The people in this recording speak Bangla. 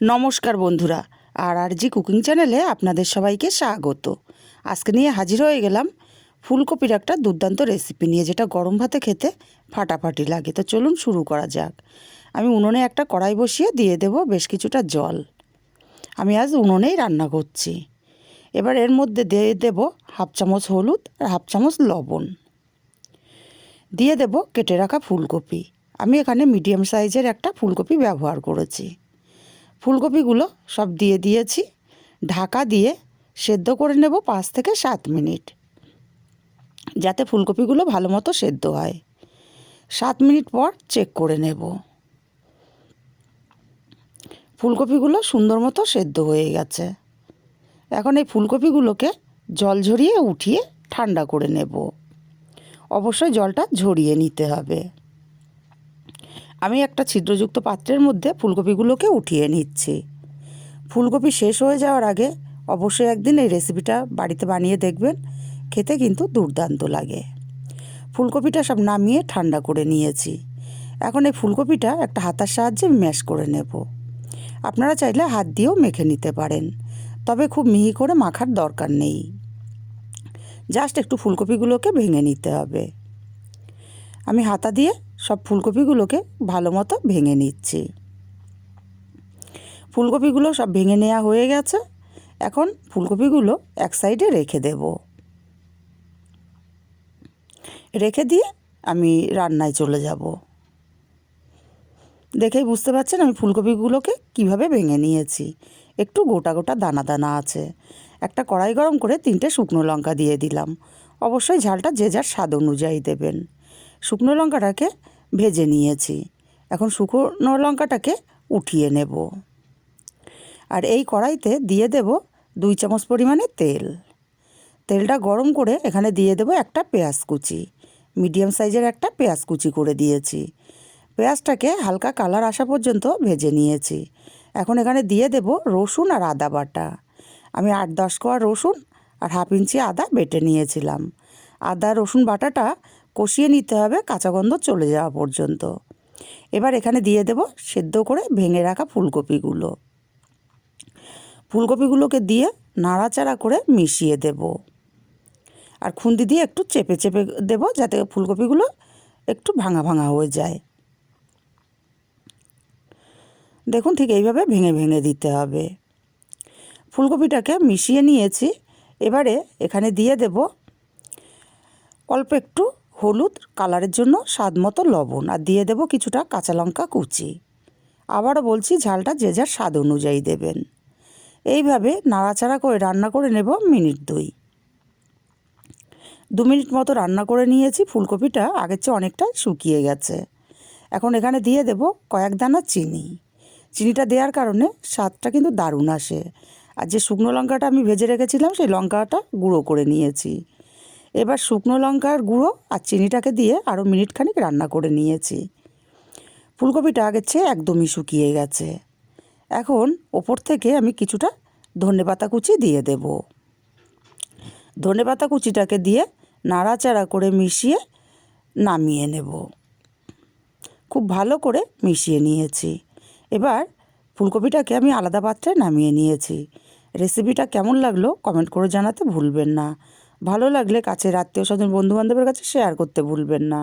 নমস্কার বন্ধুরা, আর আর জি কুকিং চ্যানেলে আপনাদের সবাইকে স্বাগত। আজকে নিয়ে হাজির হয়ে গেলাম ফুলকপির একটা দুর্দান্ত রেসিপি নিয়ে, যেটা গরম ভাতে খেতে ফাটাফাটি লাগে। তো চলুন শুরু করা যাক। আমি উনুনে একটা কড়াই বসিয়ে দিয়ে দেব বেশ কিছুটা জল। আমি আজ উনুনেই রান্না করছি। এবার এর মধ্যে দিয়ে দেব হাফ চামচ হলুদ আর হাফ চামচ লবণ। দিয়ে দেব কেটে রাখা ফুলকপি। আমি এখানে মিডিয়াম সাইজের একটা ফুলকপি ব্যবহার করেছি। ফুলকপিগুলো সব দিয়ে দিয়েছি। ঢাকা দিয়ে সেদ্ধ করে নেব পাঁচ থেকে সাত মিনিট। যাতে ফুলকপিগুলো ভালো মতো সেদ্ধ হয়। সাত মিনিট পর চেক করে নেব। ফুলকপিগুলো সুন্দর মতো সেদ্ধ হয়ে গেছে। এখন এই ফুলকপিগুলোকে জল ঝরিয়ে উঠিয়ে ঠান্ডা করে নেব। অবশ্যই জলটা ঝরিয়ে নিতে হবে। আমি একটা ছিদ্রযুক্ত পাত্রের মধ্যে ফুলকপিগুলোকে উঠিয়ে নিচ্ছি। ফুলকপি শেষ হয়ে যাওয়ার আগে অবশ্যই একদিন এই রেসিপিটা বাড়িতে বানিয়ে দেখবেন, খেতে কিন্তু দুর্দান্ত লাগে। ফুলকপিটা সব নামিয়ে ঠান্ডা করে নিয়েছি। এখন এই ফুলকপিটা একটা হাতার সাহায্যে ম্যাশ করে নেব। আপনারা চাইলে হাত দিয়েও মেখে নিতে পারেন, তবে খুব মিহি করে মাখার দরকার নেই। জাস্ট একটু ফুলকপিগুলোকে ভেঙে নিতে হবে। আমি হাতা দিয়ে সব ফুলকপিগুলোকে ভালো মতো ভেঙে নিচ্ছি। ফুলকপিগুলো সব ভেঙে নেওয়া হয়ে গেছে। এখন ফুলকপিগুলো এক সাইডে রেখে দেব। রেখে দিয়ে আমি রান্নায় চলে যাব। দেখেই বুঝতে পারছেন আমি ফুলকপিগুলোকে কীভাবে ভেঙে নিয়েছি। একটু গোটা গোটা দানা দানা আছে। একটা কড়াই গরম করে তিনটে শুকনো লঙ্কা দিয়ে দিলাম। অবশ্যই ঝালটা যে যার স্বাদ অনুযায়ী দেবেন। শুকনো লঙ্কাটাকে ভেজে নিয়েছি। এখন শুকনো লঙ্কাটাকে উঠিয়ে নেব। আর এই কড়াইতে দিয়ে দেব দুই চামচ পরিমাণে তেল। তেলটা গরম করে এখানে দিয়ে দেব একটা পেঁয়াজ কুচি। মিডিয়াম সাইজের একটা পেঁয়াজ কুচি করে দিয়েছি। পেঁয়াজটাকে হালকা কালার আসা পর্যন্ত ভেজে নিয়েছি। এখন এখানে দিয়ে দেব রসুন আর আদা বাটা। আমি আট দশ কোয়া রসুন আর হাফ ইঞ্চি আদা বেটে নিয়েছিলাম। আদা রসুন বাটাটা কষিয়ে নিতে হবে, কাঁচা গন্ধ চলে যাওয়া পর্যন্ত। এবার এখানে দিয়ে দেব সেদ্ধ করে ভেঙে রাখা ফুলকপিগুলো। ফুলকপিগুলোকে দিয়ে নাড়াচাড়া করে মিশিয়ে দেব। আর খুন্তি দিয়ে একটু চেপে চেপে দেব যাতে ফুলকপিগুলো একটু ভাঙা ভাঙা হয়ে যায়। দেখুন ঠিক এইভাবে ভেঙে ভেঙে দিতে হবে। ফুলকপিটাকে মিশিয়ে নিয়েছি। এবারে এখানে দিয়ে দেব অল্প একটু হলুদ কালারের জন্য স্বাদ মতো লবণ আর দিয়ে দেব কিছুটা কাঁচা লঙ্কা কুচি। আবারও বলছি ঝালটা যে যার স্বাদ অনুযায়ী দেবেন। এইভাবে নাড়াচাড়া করে রান্না করে নেব মিনিট দুই। দু মিনিট মতো রান্না করে নিয়েছি, ফুলকপিটা আগের চেয়ে অনেকটা শুকিয়ে গেছে। এখন এখানে দিয়ে দেব কয়েক দানা চিনি। চিনিটা দেওয়ার কারণে স্বাদটা কিন্তু দারুণ আসে। আর যে শুকনো লঙ্কাটা আমি ভেজে রেখেছিলাম, সেই লঙ্কাটা গুঁড়ো করে নিয়েছি। এবার শুকনো লঙ্কার গুঁড়ো আর চিনিটাকে দিয়ে আরও মিনিট খানিক রান্না করে নিয়েছি। ফুলকপিটা আগের চেয়ে একদমই শুকিয়ে গেছে। এখন ওপর থেকে আমি কিছুটা ধনে পাতা কুচি দিয়ে দেব। ধনে পাতা কুচিটাকে দিয়ে নাড়াচাড়া করে মিশিয়ে নামিয়ে নেব। খুব ভালো করে মিশিয়ে নিয়েছি। এবার ফুলকপিটাকে আমি আলাদা পাত্রে নামিয়ে নিয়েছি। রেসিপিটা কেমন লাগল কমেন্ট করে জানাতে ভুলবেন না। ভালো লাগলে কাছের আত্মীয় স্বজন বন্ধুবান্ধবের কাছে শেয়ার করতে ভুলবেন না।